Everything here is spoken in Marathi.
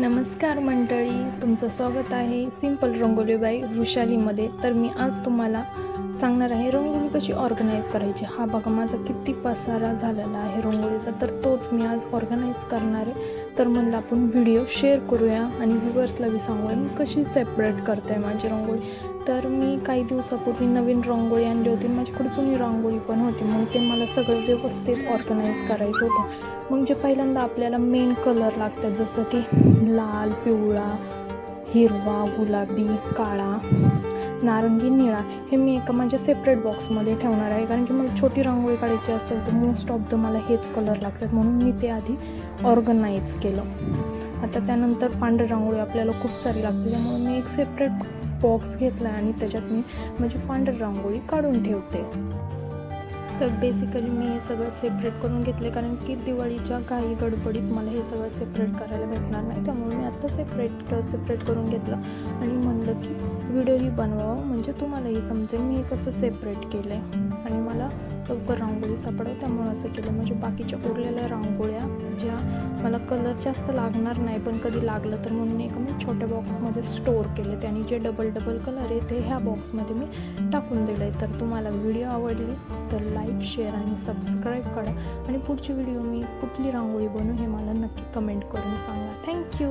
नमस्कार मंडळी तुमचं स्वागत आहे सिंपल रंगोली बाई वृषालीमध्ये. तर मी आज तुम्हाला सांगणार आहे रंगोळी कशी ऑर्गनाईज करायची? हा बघा माझा किती पसारा झालेला आहे रंगोळीचा तर तोच मी आज ऑर्गनाईज करणार आहे. तर म्हणलं आपण व्हिडिओ शेअर करूया आणि व्ह्युअर्सला बी सांगूया मी कशी सेपरेट करते माझी रंगोळी काही दिवसापूर्वी नवीन रांगोळी आणली होती. माझ्याकडे जुनी रांगोळी पण होती. मग ते मला सगळं व्यवस्थित ऑर्गनाईज करायचं होतं. मग जे पहिल्यांदा आपल्याला मेन कलर लागतात जसं की लाल पिवळा हिरवा गुलाबी काळा नारंगी निळा हे मी एका माझ्या सेपरेट बॉक्समध्ये ठेवणार आहे. कारण की मला छोटी रांगोळी काढायची असेल तर मोस्ट ऑफ द मला हेच कलर लागतात. म्हणून मी ते आधी ऑर्गनाईज केलं. आता त्यानंतर पांढरी रांगोळी आपल्याला खूप सारी लागते. त्यामुळे मी एक सेपरेट बॉक्स घेतला आणि त्याच्यात मी म्हणजे पांढरी रांगोळी काढून ठेवते. तर बेसिकली मी हे सगळं सेपरेट करून घेतले कारण की दिवाळीच्या काही गडबडीत मला हे सगळं सेपरेट करायला भेटणार नाही. त्यामुळे मी आत्ता सेपरेट सेपरेट करून घेतलं. आणि म्हणलं की व्हिडिओही बनवावं म्हणजे तुम्हालाही समजेल मी हे कसं सेपरेट केलं आहे आणि मला लवकर रांगोळी सापडव. त्यामुळं असं केलं. म्हणजे बाकीच्या उरलेल्या रांगोळ्या ज्या मला कलर जास्त लागणार नाही पण कधी लागलं तर म्हणून एक मी छोट्या बॉक्समध्ये स्टोअर केले. त्याने जे डबल डबल कलर आहे ते ह्या बॉक्समध्ये मी टाकून दिलं आहे तर तुम्हाला व्हिडिओ आवडली तर लाईक शेअर आणि सबस्क्राईब करा. आणि पुढची व्हिडिओ मी कुठली रांगोळी बनवू हे मला नक्की कमेंट करून सांगा. थँक्यू